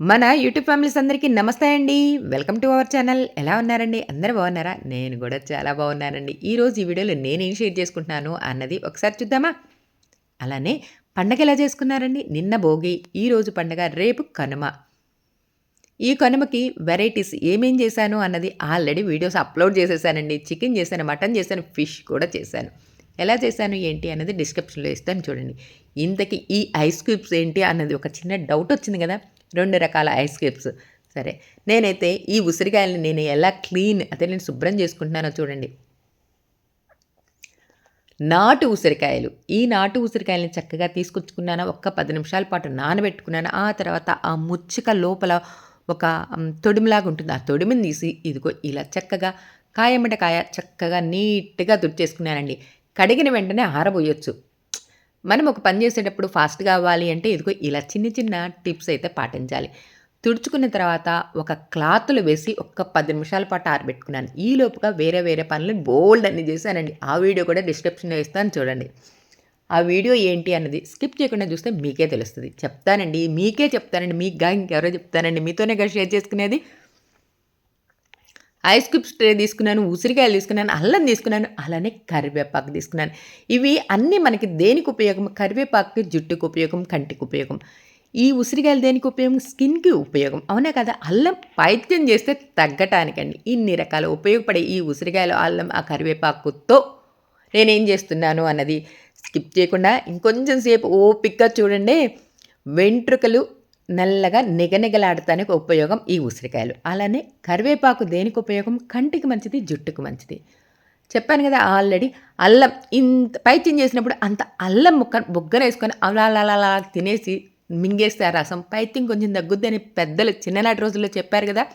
మన YouTube families అందరికీ నమస్తే అండి. Welcome to our channel. ఎలా ఉన్నారండి? అందరూ బాగున్నారా? నేను కూడా చాలా బాగున్నానండి. ఈరోజు ఈ వీడియోలో నేనేం షేర్ చేసుకుంటున్నాను అన్నది ఒకసారి చూద్దామా? అలానే పండగ ఎలా చేసుకున్నారండి? నిన్న భోగి ఈరోజు పండగ రేపు కనుమ. ఈ కనుమకి వెరైటీస్ ఏమేం చేశాను అన్నది ఆల్రెడీ వీడియోస్ అప్లోడ్ చేసేసానండి. చికెన్ చేశాను మటన్ చేశాను ఫిష్ కూడా చేశాను. ఎలా చేశాను ఏంటి అన్నది డిస్క్రిప్షన్లో ఇస్తాను చూడండి. ఇంతకీ ఈ ఐస్ క్యూబ్స్ ఏంటి అన్నది ఒక చిన్న డౌట్ వచ్చింది కదా? రెండు రకాల ఐస్ క్యూబ్స్. సరే నేనైతే ఈ ఉసిరికాయలని నేను ఎలా క్లీన్ అదే నేను శుభ్రం చేసుకుంటున్నానో చూడండి. నాటు ఉసిరికాయలు. ఈ నాటు ఉసిరికాయలని చక్కగా తీసుకొచ్చుకున్నాను ఒక్క పది నిమిషాల పాటు నానబెట్టుకున్నాను ఆ తర్వాత ఆ ముచ్చిక లోపల ఒక తొడిమిలాగా ఉంటుంది. ఆ తొడిమిని తీసి ఇదిగో ఇలా చక్కగా కాయమంట కాయ చక్కగా నీట్గా తుడిచేసుకున్నానండి కడిగిన వెంటనే ఆరబోయొచ్చు. మనం ఒక పని చేసేటప్పుడు ఫాస్ట్ కావాలి అంటే ఇదిగో ఇలా చిన్న చిన్న టిప్స్ అయితే పాటించాలి. తుడుచుకున్న తర్వాత ఒక క్లాత్లు వేసి ఒక్క పది నిమిషాల పాటు ఆరబెట్టుకున్నాను. ఈ లోపుగా వేరే వేరే పనులు బోల్డ్ అన్ని చేశానండి. ఆ వీడియో కూడా డిస్క్రిప్షన్లో ఇస్తాను చూడండి. ఆ వీడియో ఏంటి అన్నది స్కిప్ చేయకుండా చూస్తే మీకే తెలుస్తుంది. చెప్తానండి మీకే చెప్తానండి మీకు గా ఇంకెవరో చెప్తానండి మీతోనే కదా షేర్ చేసుకునేది. ఐస్ క్యూబ్స్ ట్రే తీసుకున్నాను ఉసిరికాయలు తీసుకున్నాను అల్లం తీసుకున్నాను అలానే కరివేపాకు తీసుకున్నాను. ఇవి అన్నీ మనకి దేనికి ఉపయోగం? కరివేపాకు జుట్టుకు ఉపయోగం కంటికి ఉపయోగం. ఈ ఉసిరికాయలు దేనికి ఉపయోగం? స్కిన్కి ఉపయోగం. అవునా కదా? అల్లం పైత్యం చేస్తే తగ్గటానికండి. ఇన్ని రకాల ఉపయోగపడే ఈ ఉసిరికాయలు అల్లం ఆ కరివేపాకుతో నేనేం చేస్తున్నాను అన్నది స్కిప్ చేయకుండా ఇంకొంచెం సేపు ఓపిక్గా చూడండి. వెంట్రుకలు నల్లగా నిగనిగలాడటానికి ఉపయోగం ఈ ఉసిరికాయలు. అలానే కరివేపాకు దేనికి ఉపయోగం? కంటికి మంచిది జుట్టుకు మంచిది. చెప్పాను కదా ఆల్రెడీ అల్లం ఇంత పైత్యం చేసినప్పుడు అంత అల్లం ముక్క బుగ్గన వేసుకొని అలా అలా అలా తినేసి మింగేస్తే ఆ రసం పైత్యం కొంచెం తగ్గుద్దని పెద్దలు చిన్ననాటి రోజుల్లో చెప్పారు కదా.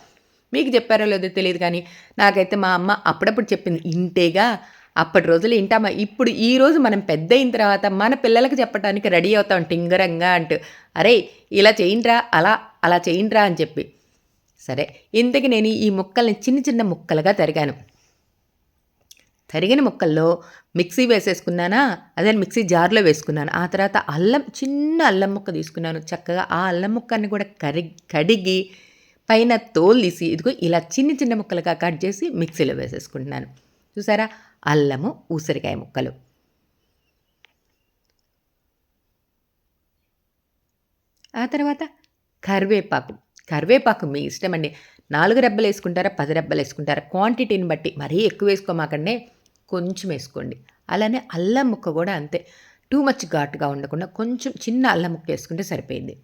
మీకు చెప్పారో లేదో తెలియదు కానీ నాకైతే మా అమ్మ అప్పుడప్పుడు చెప్పింది ఇంటేగా అప్పటి రోజులు ఇంటామా ఇప్పుడు ఈ రోజు మనం పెద్ద అయిన తర్వాత మన పిల్లలకు చెప్పడానికి రెడీ అవుతాం టింగరంగా అంటూ. అరే ఇలా చేయండిరా అలా అలా చేయండిరా అని చెప్పి. సరే ఇంతకి నేను ఈ ముక్కల్ని చిన్న చిన్న ముక్కలుగా తరిగాను. తరిగిన ముక్కల్లో మిక్సీ వేసేసుకున్నానా? అదే మిక్సీ జార్లో వేసుకున్నాను. ఆ తర్వాత అల్లం చిన్న అల్లం ముక్క తీసుకున్నాను. చక్కగా ఆ అల్లం ముక్కని కూడా కరి కడిగి పైన తోలు తీసి ఇదిగో ఇలా చిన్న చిన్న ముక్కలుగా కట్ చేసి మిక్సీలో వేసేసుకుంటున్నాను. చూసారా? అల్లము ఉసిరికాయ ముక్కలు. ఆ తర్వాత కరివేపాకు. కరివేపాకు మీ ఇష్టం అండి. నాలుగు రెబ్బలు వేసుకుంటారా పది రెబ్బలు వేసుకుంటారా? క్వాంటిటీని బట్టి మరీ ఎక్కువ వేసుకోమాకండి కొంచెం వేసుకోండి. అలానే అల్లం ముక్క కూడా అంతే. టూ మచ్ ఘాటుగా ఉండకుండా కొంచెం చిన్న అల్లం ముక్క వేసుకుంటే సరిపోయింది.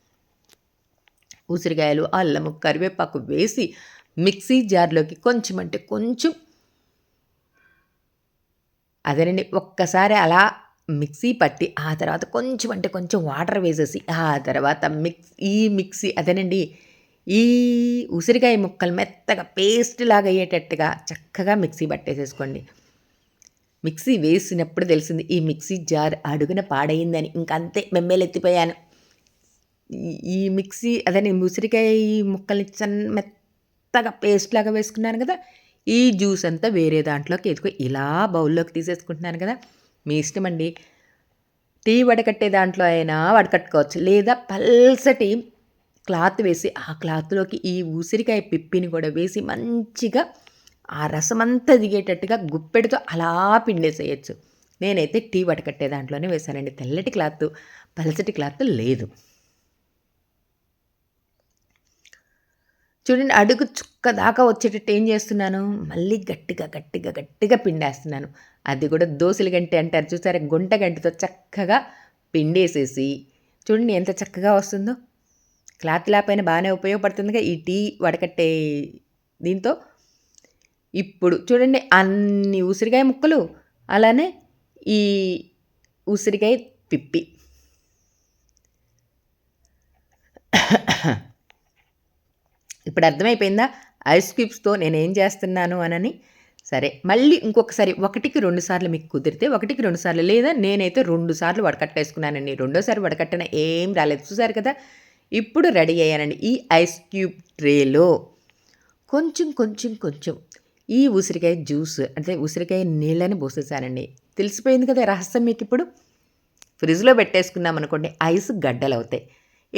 ఉసిరికాయలు అల్లము కరివేపాకు వేసి మిక్సీ జార్లోకి కొంచెం అంటే కొంచెం అదేనండి. ఒక్కసారి అలా మిక్సీ పట్టి ఆ తర్వాత కొంచెం అంటే కొంచెం వాటర్ వేసేసి ఆ తర్వాత మిక్స్ ఈ మిక్సీ అదేనండి. ఈ ఉసిరికాయ ముక్కలు మెత్తగా పేస్ట్ లాగా అయ్యేటట్టుగా చక్కగా మిక్సీ పట్టేసేసుకోండి. మిక్సీ వేసినప్పుడు తెలిసింది ఈ మిక్సీ జార్ అడుగున పాడైందని. ఇంకంతే మెమ్మేలెత్తిపోయాను. ఈ- ఈ మిక్సీ అదే ఉసిరికాయ ఈ ముక్కల్ని చన్ మెత్తగా పేస్ట్ లాగా వేసుకున్నాను కదా ఈ జ్యూస్ అంతా వేరే దాంట్లోకి ఎదుగు ఇలా బౌల్లోకి తీసేసుకుంటున్నాను కదా. మీ ఇష్టం అండి టీ వడకట్టే దాంట్లో అయినా వడకట్టుకోవచ్చు. లేదా పల్సటి క్లాత్ వేసి ఆ క్లాత్లోకి ఈ ఉసిరికాయ పిప్పిని కూడా వేసి మంచిగా ఆ రసం అంతా దిగేటట్టుగా గుప్పెడితో అలా పిండేసేయచ్చు. నేనైతే టీ వడకట్టే దాంట్లోనే వేశానండి. తెల్లటి క్లాత్ పలసటి క్లాత్ లేదు. చూడండి అడుగు చుక్క దాకా వచ్చేటట్టు ఏం చేస్తున్నాను? మళ్ళీ గట్టిగా గట్టిగా గట్టిగా పిండేస్తున్నాను. అది కూడా దోశల గంటి అంటారు చూసారా? గుంట గంటతో చక్కగా పిండేసేసి. చూడండి ఎంత చక్కగా వస్తుందో. క్లాత్ పైన బాగానే ఉపయోగపడుతుందిగా ఈ టీ వడకట్టే దీంతో. ఇప్పుడు చూడండి అన్ని ఉసిరికాయ ముక్కలు అలానే ఈ ఉసిరికాయ పిప్పి. ఇప్పుడు అర్థమైపోయిందా? ఐస్ క్యూబ్స్తో నేను ఏం చేస్తున్నాను అనని? సరే మళ్ళీ ఇంకొకసారి ఒకటికి రెండు సార్లు మీకు కుదిరితే ఒకటికి రెండు సార్లు లేదా నేనైతే రెండు సార్లు వడకట్టేసుకున్నానండి రెండోసారి వడకట్టన ఏం రాలేదు. చూసారు కదా? ఇప్పుడు రెడీ అయ్యానండి ఈ ఐస్ క్యూబ్ ట్రేలో. కొంచెం కొంచెం కొంచెం ఈ ఉసిరికాయ జ్యూస్ అంటే ఉసిరికాయ నీళ్ళని పోసేసానండి. తెలిసిపోయింది కదా రహస్యం మీకు ఇప్పుడు? ఫ్రిడ్జ్లో పెట్టేసుకున్నాం అనుకోండి ఐస్ గడ్డలు అవుతాయి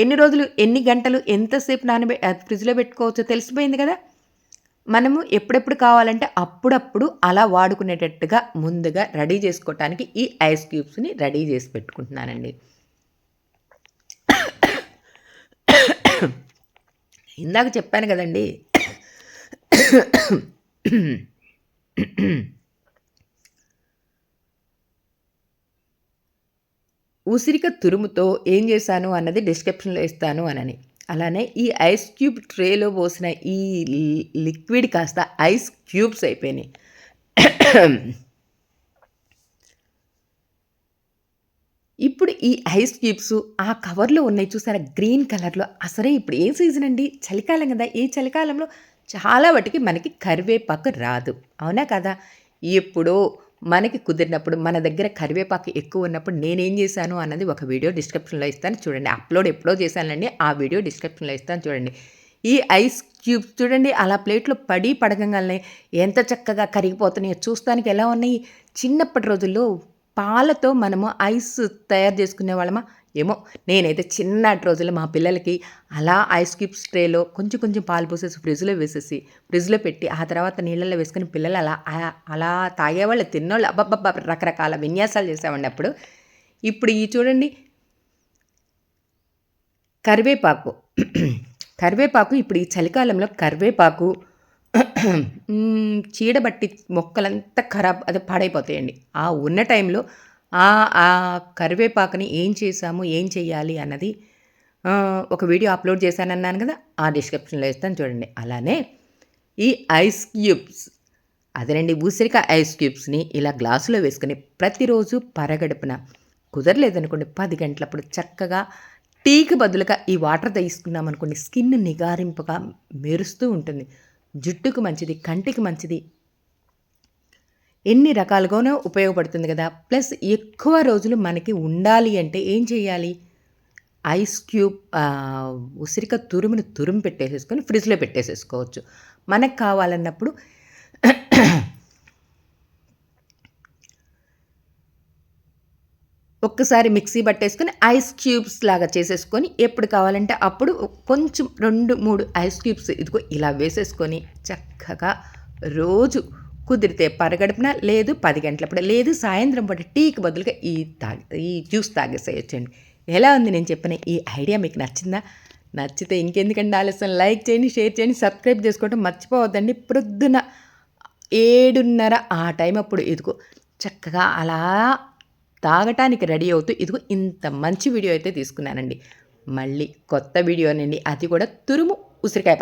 ఎన్ని రోజులు ఎన్ని గంటలు ఎంతసేపు నానబె అది ఫ్రిడ్జ్లో పెట్టుకోవచ్చో తెలిసిపోయింది కదా? మనము ఎప్పుడెప్పుడు కావాలంటే అప్పుడప్పుడు అలా వాడుకునేటట్టుగా ముందుగా రెడీ చేసుకోవటానికి ఈ ఐస్ క్యూబ్స్ని రెడీ చేసి పెట్టుకుంటున్నానండి. ఇందాక చెప్పాను కదండి. ఉసిరిక తురుముతో ఏం చేశాను అన్నది డిస్క్రిప్షన్లో ఇస్తాను అనని. అలానే ఈ ఐస్ క్యూబ్ ట్రేలో పోసిన ఈ లిక్విడ్ కాస్త ఐస్ క్యూబ్స్ అయిపోయినాయి. ఇప్పుడు ఈ ఐస్ క్యూబ్స్ ఆ కవర్లో ఉన్నాయి చూసారా? గ్రీన్ కలర్లో అసలే ఇప్పుడు ఏ సీజన్ అండి? చలికాలం కదా. ఈ చలికాలంలో చాలా వాటికి మనకి కరివేపాకు రాదు. అవునా కదా? ఎప్పుడో మనకి కుదిరినప్పుడు మన దగ్గర కరివేపాకు ఎక్కువ ఉన్నప్పుడు నేనేం చేశాను అన్నది ఒక వీడియో డిస్క్రిప్షన్లో ఇస్తాను. చూడండి అప్లోడ్ ఎప్పుడో చేశానండి ఆ వీడియో డిస్క్రిప్షన్లో ఇస్తాను చూడండి. ఈ ఐస్ క్యూబ్స్ చూడండి అలా ప్లేట్లో పడి పడగంగానే ఎంత చక్కగా కరిగిపోతున్నాయో చూస్తానికి ఎలా ఉన్నాయి? చిన్నప్పటి రోజుల్లో పాలతో మనము ఐస్ తయారు చేసుకునే వాళ్ళమా? ఏమో నేనైతే చిన్నటి రోజుల్లో మా పిల్లలకి అలా ఐస్ క్యూబ్స్ ట్రేలో కొంచెం కొంచెం పాలు పోసేసి ఫ్రిడ్జ్లో వేసేసి ఫ్రిడ్జ్లో పెట్టి ఆ తర్వాత నీళ్ళల్లో వేసుకుని పిల్లలు అలా అలా తాగేవాళ్ళు తిన్నోళ్ళు అబ్బబ్బబ్బ రకరకాల విన్యాసాలు చేసామండి అప్పుడు. ఇప్పుడు ఈ చూడండి. కరివేపాకు. కరివేపాకు ఇప్పుడు ఈ చలికాలంలో కరివేపాకు చీడబట్టి మొక్కలంతా ఖరాబ్ అది పాడైపోతాయండి. ఆ ఉన్న టైంలో ఆ కరివేపాకుని ఏం చేసాము ఏం చేయాలి అన్నది ఒక వీడియో అప్లోడ్ చేశానన్నాను కదా ఆ డిస్క్రిప్షన్లో ఇస్తాను చూడండి. అలానే ఈ ఐస్ క్యూబ్స్ అదేనండి ఉసిరికాయ ఐస్ క్యూబ్స్ని ఇలా గ్లాసులో వేసుకుని ప్రతిరోజు పరగడుపున కుదరలేదనుకోండి పది గంటలప్పుడు చక్కగా టీకి బదులుగా ఈ వాటర్ తీసుకున్నాం అనుకోండి స్కిన్ నిగారింపుగా మెరుస్తూ ఉంటుంది. జుట్టుకు మంచిది కంటికి మంచిది ఎన్ని రకాలుగానో ఉపయోగపడుతుంది కదా. ప్లస్ ఎక్కువ రోజులు మనకి ఉండాలి అంటే ఏం చేయాలి? ఐస్ క్యూబ్ ఉసిరిక తురుముని తురుము పెట్టేసేసుకొని ఫ్రిడ్జ్లో పెట్టేసేసుకోవచ్చు. మనకు కావాలన్నప్పుడు ఒక్కసారి మిక్సీ పట్టేసుకొని ఐస్ క్యూబ్స్ లాగా చేసేసుకొని ఎప్పుడు కావాలంటే అప్పుడు కొంచెం రెండు మూడు ఐస్ క్యూబ్స్ ఇదిగో ఇలా వేసేసుకొని చక్కగా రోజు కుదిరితే పరగడుపున లేదు పది గంటలప్పుడు లేదు సాయంత్రం పూట టీకి బదులుగా ఈ తాగి ఈ జ్యూస్ తాగేసేయచ్చండి. ఎలా ఉంది నేను చెప్పిన ఈ ఐడియా మీకు నచ్చిందా? నచ్చితే ఇంకెందుకండి ఆలస్యం. లైక్ చేయండి షేర్ చేయండి సబ్స్క్రైబ్ చేసుకోవడం మర్చిపోవద్దండి. ప్రొద్దున ఏడున్నర ఆ టైం అప్పుడు ఇదిగో చక్కగా అలా తాగటానికి రెడీ అవుతూ ఇదిగో ఇంత మంచి వీడియో అయితే తీసుకున్నానండి. మళ్ళీ కొత్త వీడియోనండి. అది కూడా తురుము ఉసిరికాయ